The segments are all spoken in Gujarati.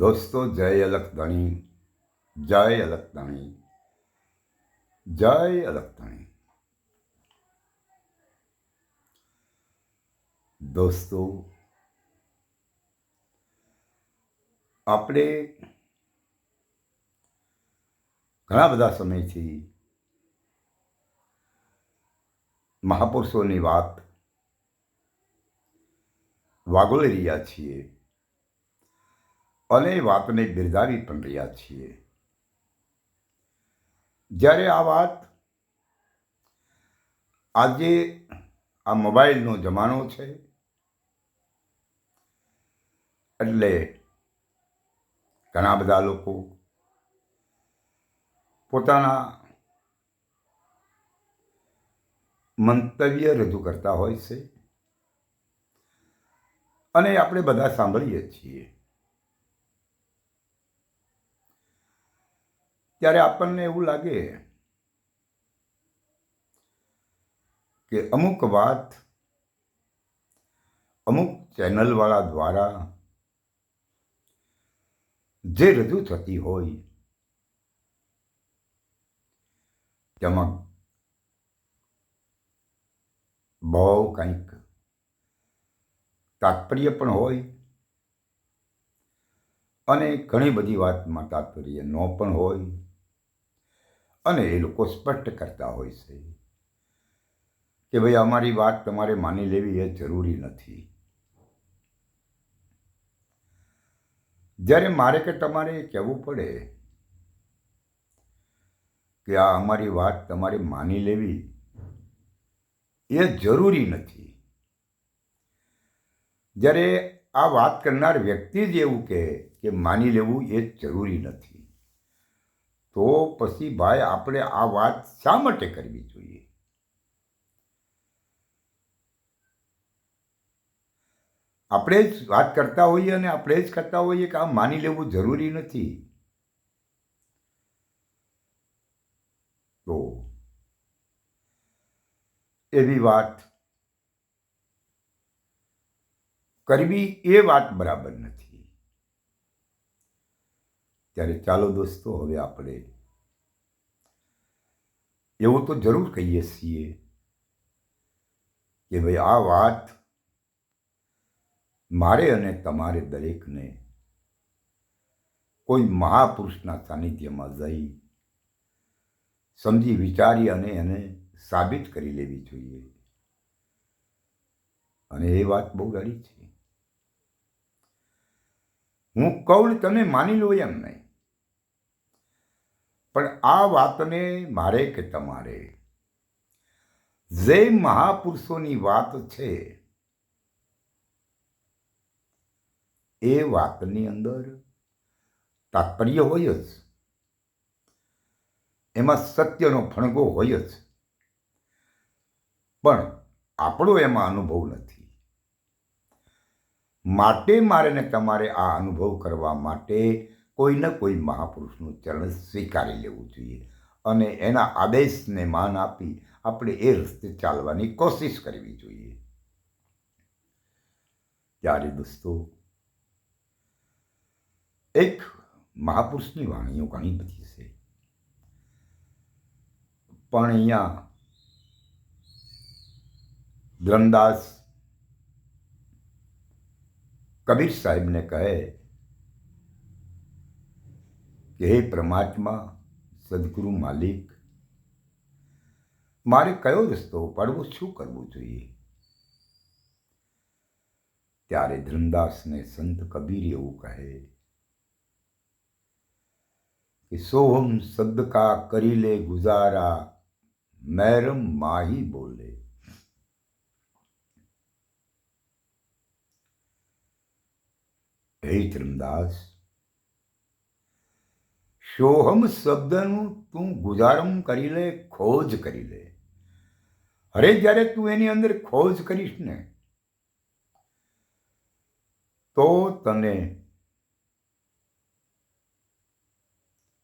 દોસ્તો, જય અલખધણી જય અલખધણી જય અલખધણી દોસ્તો, આપણે ઘણા બધા સમયથી મહાપુરુષોની વાત વાગોળી રહ્યા છીએ. અને વાતને બિરદાવી પણ રહ્યા છીએ. જ્યારે આ વાત આજે આ મોબાઈલનો જમાનો છે, એટલે ઘણા બધા લોકો પોતાના મંતવ્ય રજૂ કરતા હોય છે. અને આપણે બધા સાંભળીએ છીએ. ત્યારે આપણને એવું લાગે કે અમુક વાત અમુક ચેનલવાળા દ્વારા જે રજૂ થતી હોય, તેમાં બહુ કંઈક તાત્પર્ય પણ હોય અને ઘણી બધી વાતમાં તાત્પર્ય ન પણ હોય. અને એ લોકો સ્પષ્ટ કરતા હોય છે કે ભાઈ, અમારી વાત તમારે માની લેવી એ જરૂરી નથી. જ્યારે મારે કે તમારે કહેવું પડે કે આ અમારી વાત તમારે માની લેવી એ જરૂરી નથી. જ્યારે આ વાત કરનાર વ્યક્તિ જ એવું કહે કે માની લેવું એ જરૂરી નથી. તો પછી ભાઈ, આપણે આ વાત શા માટે કરવી જોઈએ? આપણે જ વાત કરતા હોઈએ અને આપણે જ કરતા હોઈએ કે આ માની લેવું જરૂરી નથી. તો એવી વાત કરવી એ વાત બરાબર નથી. ત્યારે ચાલો દોસ્તો, હવે આપણે એવું તો જરૂર કહીએ છીએ કે ભાઈ આ વાત મારે અને તમારે દરેકને કોઈ મહાપુરુષના સાનિધ્યમાં જઈ સમજી, વિચારી અને એને સાબિત કરી લેવી જોઈએ. અને એ વાત બહુ ગાડી છે. હું કહું તમે માની લો એમ નહીં. પણ આ વાતને મારે કે તમારે? જે મહાપુરુષોની વાત છે, એ વાતની અંદર તાત્પર્ય હોય જ. એમાં સત્યનો ફણગો હોય જ. પણ આપણો એમાં અનુભવ નથી. માટે મારે ને તમારે આ અનુભવ કરવા માટે કોઈ ને કોઈ મહાપુરુષનું ચરણ સ્વીકારી લેવું જોઈએ અને એના આદેશને માન આપી આપણે એ રસ્તે ચાલવાની કોશિશ કરવી જોઈએ. ત્યારે દોસ્તો, એક મહાપુરુષની વાણીઓ ઘણી બધી છે. પણ અહીંયા ધ્રમદાસ કબીર સાહેબને કહે કે હે પરમાત્મા, સદગુરુ માલિક, મારે કયો રસ્તો ઉપાડવો, શું કરવું જોઈએ? ત્યારે ધરમદાસને સંત કબીર એવું કહે કે, સોહમ સદકા કરી લે ગુજારા, મેરમ માહી બોલે. હે ધર્મદાસ સોહમ શબ્દનું તું ગુજારમ કરી લે, ખોજ કરી લે. અરે, જ્યારે તું એની અંદર ખોજ કરીશ ને, તો તને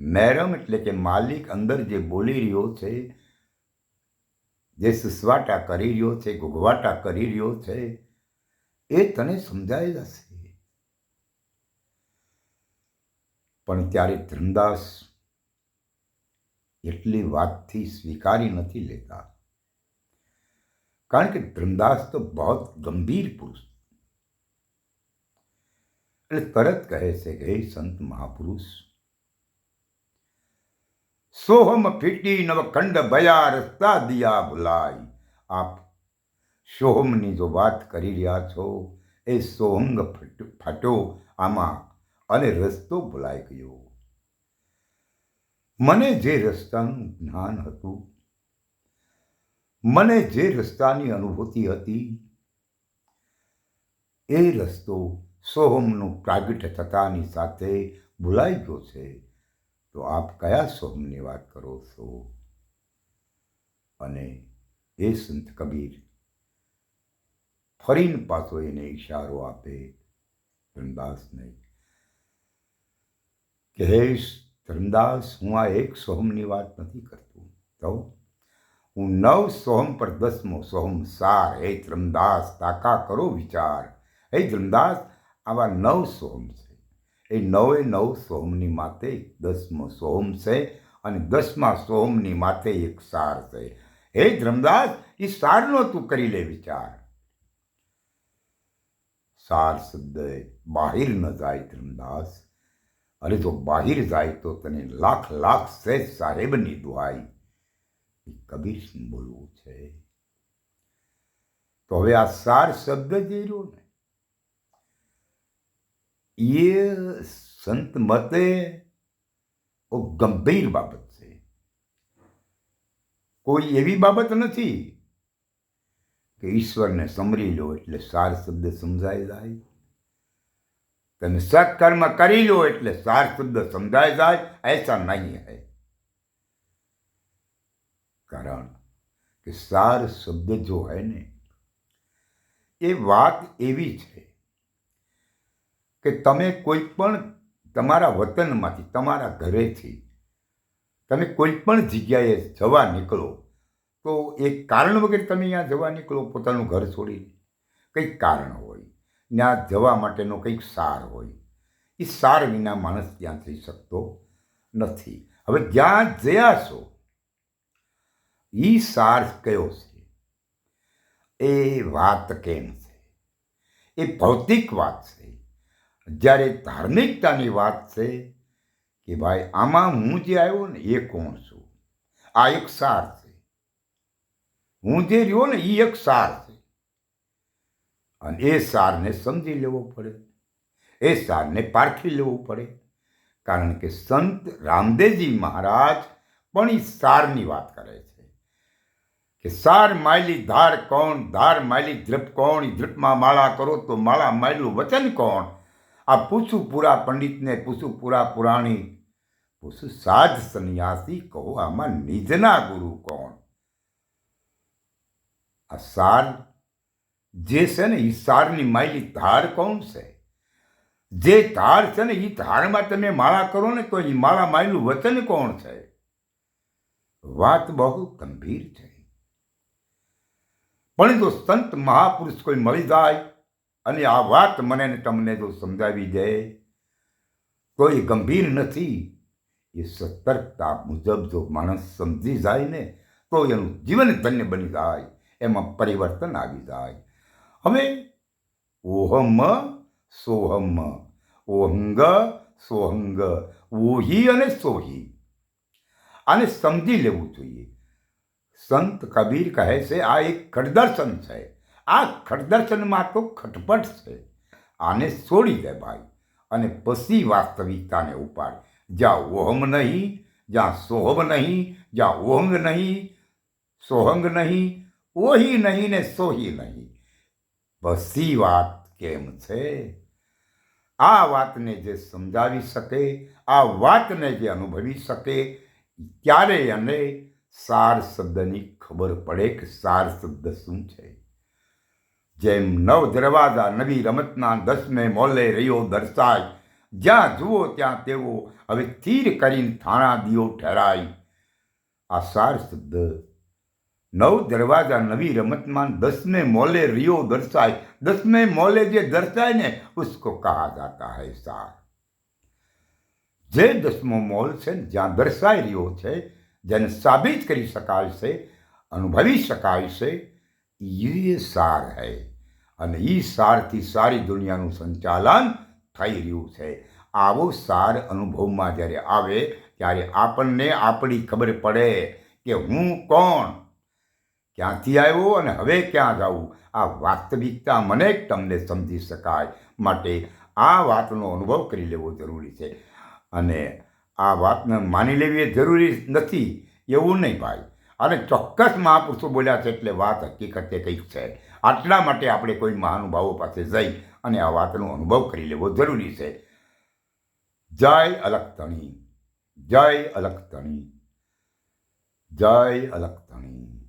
મેરમ એટલે કે માલિક અંદર જે બોલી રહ્યો છે, જે સુસવાટા કરી રહ્યો છે, ઘૂઘવાટા કરી રહ્યો છે, એ તને સમજાઈ જશે. પણ ત્યારે ધર્મદાસ એટલી વાતથી સ્વીકારી નથી લેતા. કારણ કે ધર્મદાસ તો બહુ ગંભીર પુરુષ. એટલે તરત કહે છે કે, હે સંત મહાપુરુષ, સોહમ ફીટી નવખંડ ભયા રસ્તા દિયા ભુલાઈ આપ સોહમની જો વાત કરી રહ્યા છો, એ સોહંગ ફટ- ફાટ્યો આમાં અને રસ્તો ભૂલાઈ ગયો. મને જે રસ્તાનું જ્ઞાન હતું, મને જે રસ્તાની અનુભૂતિ હતી, એ રસ્તો સોહમનું પ્રાગટ્ય થતાની સાથે ભૂલાઈ ગયો છે. તો આપ કયા સોહમની વાત કરો છો? અને એ સંત કબીર ફરીને પાછો એને ઈશારો આપે ધનદાસને કે હે ધર્મદાસ, હું આ એક સોહમની વાત નથી કરતો. તો હું નવ સોહમ પર દસમો સોહમ સાર. હે ધર્મદાસ, તાકા કરો વિચાર. હે ધર્મદાસ, આવા નવ સોહમ છે. એ નવે નવ સોહમની માથે દસમો સોહમ છે અને દસમા સોહમની માથે એક સાર છે. હે ધર્મદાસ એ સારનો તું કરી લે વિચાર. સાર શબ્દ બહાર ન જાય ધર્મદાસ. અરે જો બહાર જાય તો તને લાખ લાખ સહેજ સાહેબની દુહાઈ એ કબીર બોલવું છે? તો હવે આ સાર શબ્દ જે રહ્યો ને, એ સંત મતે ઓ ગંભીર બાબત છે. કોઈ એવી બાબત નથી કે ઈશ્વરને સમરી લો એટલે સાર શબ્દ સમજાય જાય. તમે સત્કર્મ કરી લો એટલે સાર શુદ્ધ સમજાય જાય, એસા નહીં હૈ. કારણ કે સાર શબ્દ જો હૈ ને, એ વાત એવી છે કે તમે કોઈ પણ તમારા વતનમાંથી, તમારા ઘરેથી, તમે કોઈ પણ જગ્યાએ જવા નીકળો, તો એ કારણ વગર તમે અહીંયા જવા નીકળો, પોતાનું ઘર છોડીને કંઈક કારણ હોય. ત્યાં જવા માટેનો કંઈક સાર હોય. એ સાર વિના માણસ ત્યાં થઈ શકતો નથી. હવે જ્યાં જયા છો એ સાર કયો છે? એ વાત કેમ છે? એ ભૌતિક વાત છે. જ્યારે ધાર્મિકતાની વાત છે કે ભાઈ, આમાં હું જે આવ્યો ને એ કોણ છું? આ એક સાર છે. હું જે રહ્યો ને એ એક સાર છે. અને એ સારને સમજી લેવો પડે. એ સારને પારખી લેવું પડે. કારણ કે સંત રામદેવજી મહારાજ પણ એ સારની વાત કરે છે. કે સાર માયલી ધાર કોણ, ધાર માયલી ધ્રપ કોણ ધ્રપમાં માળા કરો તો માળા માયલું વચન કોણ? આ પૂરા પંડિતને પૂરા પુરાણી, પૂછું સાધ સંન્યાસી કહો આમાં નિજના ગુરુ કોણ? આ સાર જે છે ને એ સારની માયલી ધાર કોણ છે? જે ધાર છે ને એ ધારમાં તમે માળા કરો ને તો એ માળા માયલું વચન કોણ છે? વાત બહુ ગંભીર છે. પણ જો સંત મહાપુરુષ કોઈ મળી જાય અને આ વાત મને તમને જો સમજાવી દે, તો એ ગંભીર નથી. એ સતર્કતા મુજબ જો માણસ સમજી જાય ને તો એનું જીવન ધન્ય બની જાય, એમાં પરિવર્તન આવી જાય. હવે ઓહમ સોહમ, ઓહંગ સોહંગ, ઓહી અને સોહી. આને સમજી લેવું જોઈએ. સંત કબીર કહે છે, આ એક ખડદર્શન છે. આ ખડદર્શનમાં તો ખટપટ છે. આને છોડી દે ભાઈ અને પછી વાસ્તવિકતાને ઉપાડ. જ્યાં ઓહમ નહીં, જ્યાં સોહમ નહીં, જ્યાં ઓહંગ નહીં, સોહંગ નહીં, ઓહી નહીં ને સોહી નહીં. બસી વાત કેમ છે? આ વાતને જે સમજાવી શકે, આ વાતને જે અનુભવી શકે ત્યારે એને સાર શબ્દની ખબર પડે કે સાર શબ્દ શું છે? જેમ નવ દરવાજા નવી રમતના દસમે મોલે રહ્યો દર્શાય, જ્યાં જુઓ ત્યાં તેવો હવે સ્થિર કરીને થાણા દિયો ઠેરાય. આ સાર શબ્દ નવ દરવાજા નવી રમતમાં દસમે મોલે રિયો દર્શાય. દસમે મોલે જે દર્શાય ને ઉસકો કહા જાતા હૈ સાર. જે દસમો મોલ છે જ્યાં દર્શાઈ રહ્યો છે, જેને સાબિત કરી શકાય છે, અનુભવી શકાય છે એ સાર હૈ. અને એ સારથી સારી દુનિયાનું સંચાલન થઈ રહ્યું છે. આવો સાર અનુભવમાં જ્યારે આવે, ત્યારે આપણને આપણી ખબર પડે કે હું કોણ? ક્યાંથી આવ્યો અને હવે ક્યાં જવું આ વાસ્તવિકતા મને જ તમને સમજી શકાય માટે આ વાતનો અનુભવ કરી લેવો જરૂરી છે. અને આ વાતને માની લેવી એ જરૂરી નથી, એવું નહીં ભાઈ. અને ચોક્કસ મહાપુરુષો બોલ્યા છે એટલે વાત હકીકતે કંઈક છે. આટલા માટે આપણે કોઈ મહાનુભાવો પાસે જઈ અને આ વાતનો અનુભવ કરી લેવો જરૂરી છે. જય અલખતણી જય અલખતણી જય અલખતણી